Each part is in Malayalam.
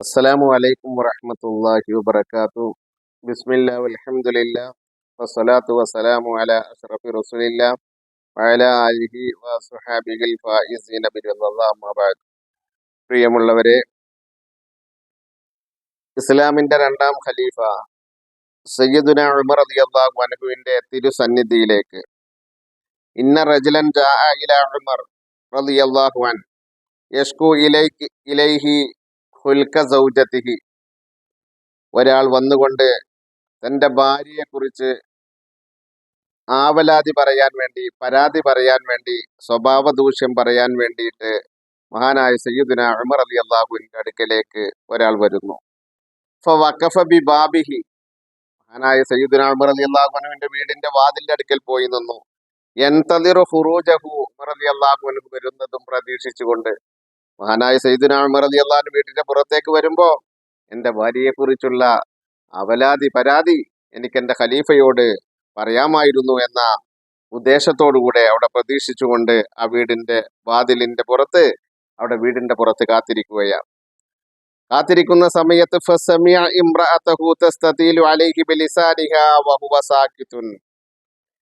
അസ്സലാമു അലൈക്കും വറഹ്മത്തുള്ളാഹി വബർക്കാത്തു ബിസ്മില്ലാ വൽഹംദുലില്ലാ വസ്സലാത്തു വസ്സലാമു അലാ അഷ്റഫി റസൂലില്ലാ വഅലാ ആലിഹി വസുഹാബിഹിൽ ഫായിസീന ബിറളില്ലാഹി അമ്മാ പ്രിയമുള്ളവരെ ഇസ്ലാമിന്റെ രണ്ടാം ഖലീഫ സയ്യിദുന ഉമർ റളിയല്ലാഹു അൻഹുവിന്റെ തിരുസന്നിധിയിലേക്ക്. ഇന്ന റജുലൻ ജാഅ ഇല ഉമർ റളിയല്ലാഹു അൻ യഷ്കു ഇലൈഹി ഇലൈഹി ഹുൽക സൗജത്തിഹി ഒരാൾ വന്നുകൊണ്ട് തന്റെ ഭാര്യയെക്കുറിച്ച് ആവലാതി പറയാൻ വേണ്ടി പരാതി പറയാൻ വേണ്ടി സ്വഭാവ ദൂഷ്യം പറയാൻ വേണ്ടിയിട്ട് മഹാനായ സയ്യിദുന ഉമർ അലി അള്ളാഹുവിന്റെ അടുക്കലേക്ക് ഒരാൾ വരുന്നു. ഫവഖഫ ബി ബാബിഹി. മഹാനായ സയ്യിദുന ഉമർ അലി അള്ളാഹുനുവിന്റെ വീടിന്റെ വാതിലിന്റെ അടുക്കൽ പോയി നിന്നു. എന്തതിറു ഹുറൂജഹു അമർ അലി അള്ളാഹുവിന് വരുന്നതും പ്രതീക്ഷിച്ചുകൊണ്ട് മഹാനായ സയ്യിദുന ഉമർ അലി അള്ളാഹുവിന്റെ വീട്ടിന്റെ പുറത്തേക്ക് വരുമ്പോ എന്റെ ഭാര്യയെ കുറിച്ചുള്ള അവലാതി പരാതി എനിക്ക് എന്റെ ഖലീഫയോട് പറയാമായിരുന്നു എന്ന ഉദ്ദേശത്തോടുകൂടെ അവിടെ പ്രതീക്ഷിച്ചുകൊണ്ട് ആ വീടിന്റെ വാതിലിന്റെ പുറത്ത് അവിടെ വീടിന്റെ പുറത്ത് കാത്തിരിക്കുകയാണ്. കാത്തിരിക്കുന്ന സമയത്ത്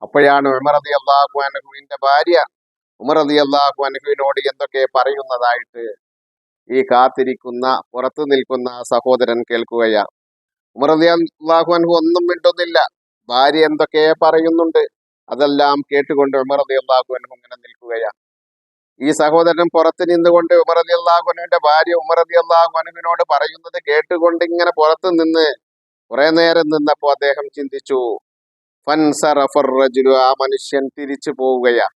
അപ്പോഴാണ് ഉമർ റളിയല്ലാഹു അൻഹുവിന്റെ ഭാര്യ ഉമർ റളിയല്ലാഹു അനുഹുവിനോട് എന്തൊക്കെ പറയുന്നതായിട്ട് ഈ കാത്തിരിക്കുന്ന പുറത്തു നിൽക്കുന്ന സഹോദരൻ കേൾക്കുകയാണ് ഉമർ അള്ളാഹു അൻഹു ഒന്നും മിണ്ടുന്നില്ല. ഭാര്യ എന്തൊക്കെ പറയുന്നുണ്ട്? അതെല്ലാം കേട്ടുകൊണ്ട് ഉമർ അള്ളാഹു അൻഹു ഇങ്ങനെ നിൽക്കുകയാണ് ഈ സഹോദരൻ പുറത്ത് നിന്നുകൊണ്ട് ഉമർ റളിയല്ലാഹു അനുവിന്റെ ഭാര്യ ഉമർ അള്ളാഹു അനുവിനോട് പറയുന്നത് കേട്ടുകൊണ്ട് ഇങ്ങനെ പുറത്ത് നിന്ന് കുറെ നേരം നിന്നപ്പോ അദ്ദേഹം ചിന്തിച്ചു ഫൻസറഫർ ആ മനുഷ്യൻ തിരിച്ചു പോവുകയാ.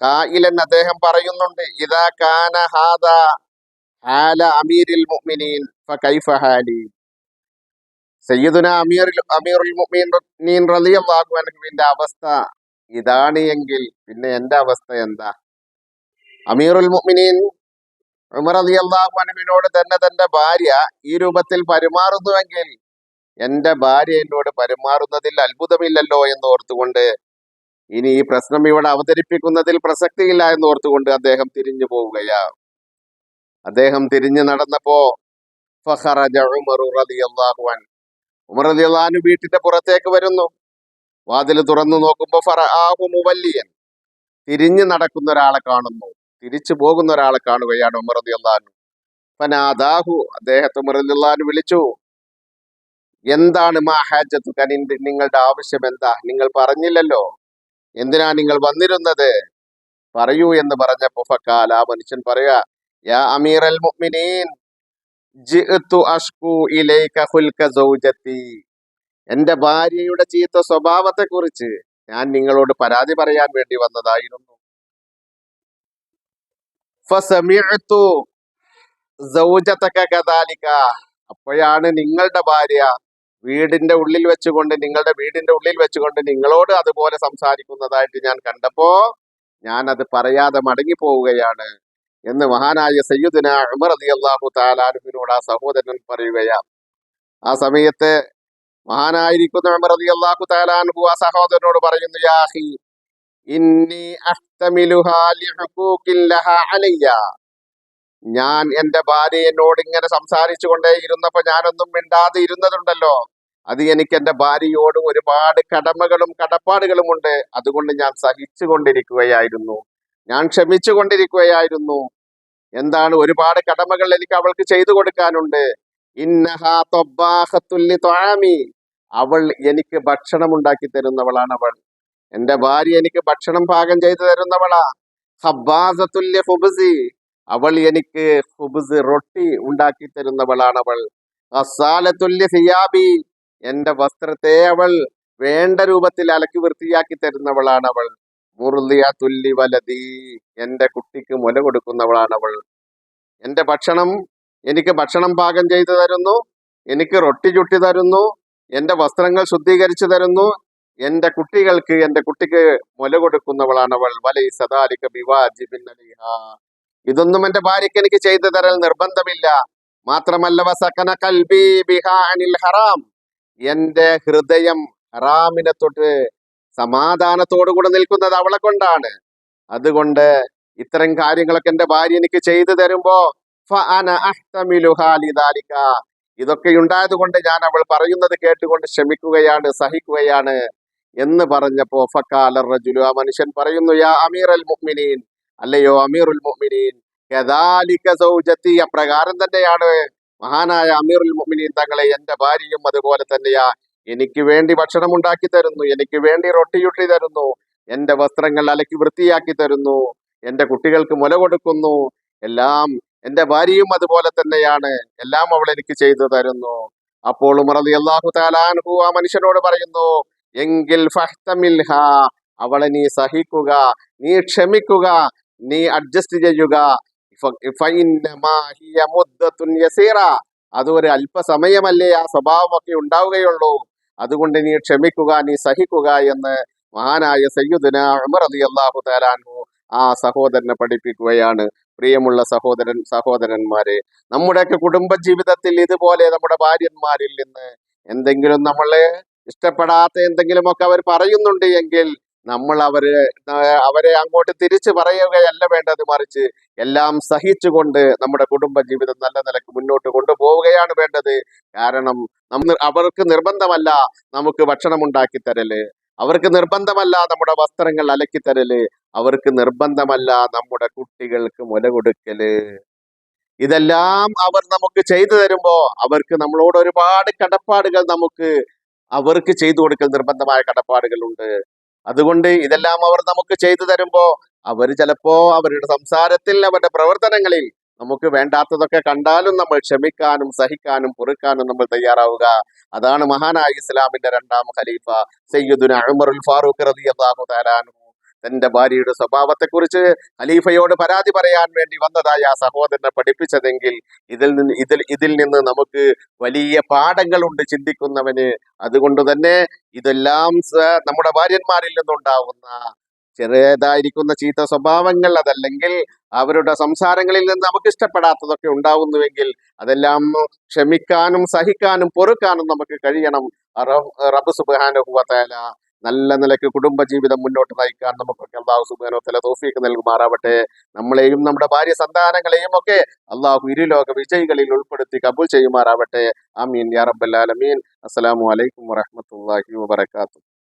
കായിലൻ അദ്ദേഹം പറയുന്നുണ്ട് ഇതാ കാന ഹാദ ഹാല അമീരിൽ മുഅ്മിനീൻ ഫകൈഫ ഹാലി. സയ്യിദുന അമീറുൽ അമീറുൽ മുഅ്മിനീൻ റളിയല്ലാഹു അൻഹുവിന്റെ അവസ്ഥ ഇതാണ് എങ്കിൽ പിന്നെ എന്റെ അവസ്ഥ എന്താ? അമീറുൽ മുഅ്മിനീൻ ഉമർ റളിയല്ലാഹു അൻഹുവിനോട് തന്നെ തന്റെ ഭാര്യ ഈ രൂപത്തിൽ പെരുമാറുന്നുവെങ്കിൽ എന്റെ ഭാര്യ എന്നോട് പെരുമാറുന്നതിൽ അത്ഭുതമില്ലല്ലോ എന്ന് ഓർത്തുകൊണ്ട് ഇനി ഈ പ്രശ്നം ഇവിടെ അവതരിപ്പിക്കുന്നതിൽ പ്രസക്തിയില്ല എന്ന് ഓർത്തുകൊണ്ട് അദ്ദേഹം തിരിഞ്ഞു പോവുകയാ അദ്ദേഹം തിരിഞ്ഞു നടന്നപ്പോ ഉമർ വീട്ടിന്റെ പുറത്തേക്ക് വരുന്നു. വാതിൽ തുറന്നു നോക്കുമ്പോ മുവല്ലിയൻ. തിരിഞ്ഞു നടക്കുന്ന ഒരാളെ കാണുന്നു. തിരിച്ചു പോകുന്ന ഒരാളെ കാണുകയാണ് ഉമർ റളിയല്ലാഹു അൻഹു. ഫനാദാഹു. അദ്ദേഹത്തെ ഉമർ അൻഹു വിളിച്ചു. എന്താണ് കനിന്റെ നിങ്ങളുടെ ആവശ്യം എന്താ? നിങ്ങൾ പറഞ്ഞില്ലല്ലോ. എന്തിനാ നിങ്ങൾ വന്നിരുന്നത്? പറയൂ എന്ന് പറഞ്ഞപ്പോ ഫക്കാൽ ആ മനുഷ്യൻ പറയുക യാ അമീറൽ മുഅ്മിനീൻ ജിഅ്തു ഇലൈക ഭാര്യയുടെ ചീത്ത സ്വഭാവത്തെ കുറിച്ച് ഞാൻ നിങ്ങളോട് പരാതി പറയാൻ വേണ്ടി വന്നതായിരുന്നു. അപ്പോഴാണ് നിങ്ങളുടെ ഭാര്യ വീടിന്റെ ഉള്ളിൽ വെച്ചുകൊണ്ട് നിങ്ങളുടെ വീടിന്റെ ഉള്ളിൽ വെച്ചുകൊണ്ട് നിങ്ങളോട് അതുപോലെ സംസാരിക്കുന്നതായിട്ട് ഞാൻ കണ്ടപ്പോ ഞാൻ അത് പറയാതെ മടങ്ങി പോവുകയാണ് എന്ന് മഹാനായ സയ്യിദുന ഉമർ അള്ളാഹു താലാനുവിനോട് ആ സഹോദരൻ പറയുകയാ ആ സമയത്ത് മഹാനായിരിക്കുന്ന ഉമർ അള്ളാഹു താലാനുഹു ആ സഹോദരനോട് പറയുന്നു യാഹി ഇന്നി അഹ്തമിലുഹാ ലിഹുഖൂഖിൻ ലഹാ അലയ്യ. ഞാൻ എന്റെ ഭാര്യ എന്നോട് ഇങ്ങനെ സംസാരിച്ചു കൊണ്ടേ ഇരുന്നപ്പോ ഞാനൊന്നും മിണ്ടാതെ ഇരുന്നതുണ്ടല്ലോ. അത് എനിക്ക് എന്റെ ഭാര്യയോട് ഒരുപാട് കടമകളും കടപ്പാടുകളും ഉണ്ട്. അതുകൊണ്ട് ഞാൻ സഹിച്ചു കൊണ്ടിരിക്കുകയായിരുന്നു ഞാൻ ക്ഷമിച്ചു കൊണ്ടിരിക്കുകയായിരുന്നു എന്താണ് ഒരുപാട് കടമകൾ എനിക്ക് അവൾക്ക് ചെയ്തു കൊടുക്കാനുണ്ട്. ഇന്നഹാ തൊബ്ബാഹത്തുൽ ലിത്വാമി. അവൾ എനിക്ക് ഭക്ഷണം ഉണ്ടാക്കി തരുന്നവളാണ് അവൾ. എന്റെ ഭാര്യ എനിക്ക് ഭക്ഷണം പാകം ചെയ്തു തരുന്നവളാ. ഹബ്ബാസത്തുല്യ ഹുബ്സി. അവൾ എനിക്ക് ഹുബ്സ് റൊട്ടി ഉണ്ടാക്കി തരുന്നവളാണ് അവൾ. അസാലത്തുല്യ സിയാബി എന്റെ വസ്ത്രത്തെ അവൾ വേണ്ട രൂപത്തിൽ അലക്കി വൃത്തിയാക്കി തരുന്നവളാണ് അവൾ. മുറുതിയ തുല്ലി വലതി എന്റെ കുട്ടിക്ക് മുല കൊടുക്കുന്നവളാണ് അവൾ. എന്റെ ഭക്ഷണം എനിക്ക് ഭക്ഷണം പാകം ചെയ്തു തരുന്നു എനിക്ക് റൊട്ടി ചുട്ടി തരുന്നു എന്റെ വസ്ത്രങ്ങൾ ശുദ്ധീകരിച്ചു തരുന്നു എന്റെ കുട്ടികൾക്ക് എന്റെ കുട്ടിക്ക് മുല കൊടുക്കുന്നവളാണ് അവൾ. വലൈ സദാലിക ബിവാജിബിൻ അലിഹ. ഇതൊന്നും എന്റെ ഭാര്യയ്ക്ക് എനിക്ക് ചെയ്തു തരൽ നിർബന്ധമില്ല. മാത്രമല്ല വസക്കന കൽബി ബിഹാനിൽ ഹറാം. എന്റെ ഹൃദയം ഹറാമിനെ തൊട്ട് സമാധാനത്തോടു കൂടെ നിൽക്കുന്നത് അവളെ കൊണ്ടാണ്. അതുകൊണ്ട് ഇത്തരം കാര്യങ്ങളൊക്കെ എന്റെ ഭാര്യ എനിക്ക് ചെയ്തു തരുമ്പോ. ഇതൊക്കെ ഉണ്ടായത് കൊണ്ട് ഞാൻ അവൾ പറയുന്നത് കേട്ടുകൊണ്ട് ക്ഷമിക്കുകയാണ് സഹിക്കുകയാണ് എന്ന് പറഞ്ഞപ്പോ ഫക്കാല റജുലു ആ മനുഷ്യൻ പറയുന്നു യാ അമീർ അൽ മുഅ്മിനീൻ അല്ലയോ അമീറുൽ മുഅ്മിനീൻ? കദാലിക സൗജത്തി അപ്രകാരം തന്നെയാണ്. മഹാനായ അമീറുൽ മൊമിനീൻ തങ്ങളെ എന്റെ ഭാര്യയും അതുപോലെ തന്നെയാ. എനിക്ക് വേണ്ടി ഭക്ഷണം ഉണ്ടാക്കി തരുന്നു എനിക്ക് വേണ്ടി റൊട്ടിയുട്ടി തരുന്നു എന്റെ വസ്ത്രങ്ങൾ അലക്കി വൃത്തിയാക്കി തരുന്നു എന്റെ കുട്ടികൾക്ക് മുല കൊടുക്കുന്നു എല്ലാം എന്റെ ഭാര്യയും അതുപോലെ തന്നെയാണ് എല്ലാം അവൾ എനിക്ക് ചെയ്തു തരുന്നു. അപ്പോൾ ഉമറലി അള്ളാഹു താലാൻഹു ആ മനുഷ്യനോട് പറയുന്നു എങ്കിൽ അവളെ നീ സഹിക്കുക നീ ക്ഷമിക്കുക നീ അഡ്ജസ്റ്റ് ചെയ്യുക അതൊരു അല്പസമയമല്ലേ ആ സ്വഭാവമൊക്കെ ഉണ്ടാവുകയുള്ളൂ. അതുകൊണ്ട് നീ ക്ഷമിക്കുക നീ സഹിക്കുക എന്ന് മഹാനായ സയ്യുദന ഉമർ അലി അള്ളാഹു താലാൻഹു ആ സഹോദരനെ പഠിപ്പിക്കുകയാണ്. പ്രിയമുള്ള സഹോദരൻ സഹോദരന്മാരെ നമ്മുടെയൊക്കെ കുടുംബ ജീവിതത്തിൽ ഇതുപോലെ നമ്മുടെ ഭാര്യന്മാരിൽ നിന്ന് എന്തെങ്കിലും നമ്മളെ ഇഷ്ടപ്പെടാത്ത എന്തെങ്കിലുമൊക്കെ അവർ പറയുന്നുണ്ട് എങ്കിൽ നമ്മൾ അവരെ അവരെ അങ്ങോട്ട് തിരിച്ചു പറയുകയല്ല വേണ്ടത് മറിച്ച് എല്ലാം സഹിച്ചുകൊണ്ട് നമ്മുടെ കുടുംബ ജീവിതം നല്ല നിലയ്ക്ക് മുന്നോട്ട് കൊണ്ടുപോവുകയാണ് വേണ്ടത്. കാരണം അവർക്ക് നിർബന്ധമല്ല നമുക്ക് ഭക്ഷണം ഉണ്ടാക്കി തരൽ. അവർക്ക് നിർബന്ധമല്ല നമ്മുടെ വസ്ത്രങ്ങൾ അലക്കി തരൽ. അവർക്ക് നിർബന്ധമല്ല നമ്മുടെ കുട്ടികൾക്ക് മുല കൊടുക്കൽ. ഇതെല്ലാം അവർ നമുക്ക് ചെയ്തു തരുമ്പോ അവർക്ക് നമ്മളോട് ഒരുപാട് കടപ്പാടുകൾ നമുക്ക് അവർക്ക് ചെയ്തു കൊടുക്കൽ നിർബന്ധമായ കടപ്പാടുകളുണ്ട്. അതുകൊണ്ട് ഇതെല്ലാം അവർ നമുക്ക് ചെയ്തു തരുമ്പോ അവർ ചിലപ്പോ അവരുടെ സംസാരത്തിൽ അവരുടെ പ്രവർത്തനങ്ങളിൽ നമുക്ക് വേണ്ടാത്തതൊക്കെ കണ്ടാലും നമ്മൾ ക്ഷമിക്കാനും സഹിക്കാനും പൊറുക്കാനും നമ്മൾ തയ്യാറാവുക. അതാണ് മഹാനായ ഇസ്ലാമിന്റെ രണ്ടാം ഖലീഫ സയ്യിദുന ഉമറുൽ ഫാറൂഖ് റളിയല്ലാഹു തആല തന്റെ ഭാര്യയുടെ സ്വഭാവത്തെക്കുറിച്ച് ഖലീഫയോട് പരാതി പറയാൻ വേണ്ടി വന്നതായി ആ സഹോദരനെ പഠിപ്പിച്ചതെങ്കിൽ ഇതിൽ നിന്ന് ഇതിൽ ഇതിൽ നിന്ന് നമുക്ക് വലിയ പാഠങ്ങളുണ്ട് ചിന്തിക്കുന്നവന്. അതുകൊണ്ട് തന്നെ ഇതെല്ലാം നമ്മുടെ ഭാര്യന്മാരിൽ നിന്നുണ്ടാവുന്ന ചെറിയതായിരിക്കുന്ന ചീത്ത സ്വഭാവങ്ങൾ അതല്ലെങ്കിൽ അവരുടെ സംസാരങ്ങളിൽ നിന്ന് നമുക്ക് ഇഷ്ടപ്പെടാത്തതൊക്കെ ഉണ്ടാവുന്നുവെങ്കിൽ അതെല്ലാം ക്ഷമിക്കാനും സഹിക്കാനും പൊറുക്കാനും നമുക്ക് കഴിയണം. റബ് സുബാനുഹുവല നല്ല നിലയ്ക്ക് കുടുംബജീവിതം മുന്നോട്ട് നയിക്കാൻ നമുക്കൊക്കെ അള്ളാഹു സുബാനോ തല തോഫിക്ക് നൽകുമാറാവട്ടെ. നമ്മളെയും നമ്മുടെ ഭാര്യ സന്താനങ്ങളെയും ഒക്കെ അള്ളാഹു ഇരുലോക വിജയികളിൽ ഉൾപ്പെടുത്തി കബൂൽ ചെയ്യുമാറാവട്ടെ. അമീൻ യാ റബ്ബൽ ആലമീൻ. അസ്സലാമു അലൈക്കും വറഹ്മത്തുള്ളാഹി വബറകാതുഹു.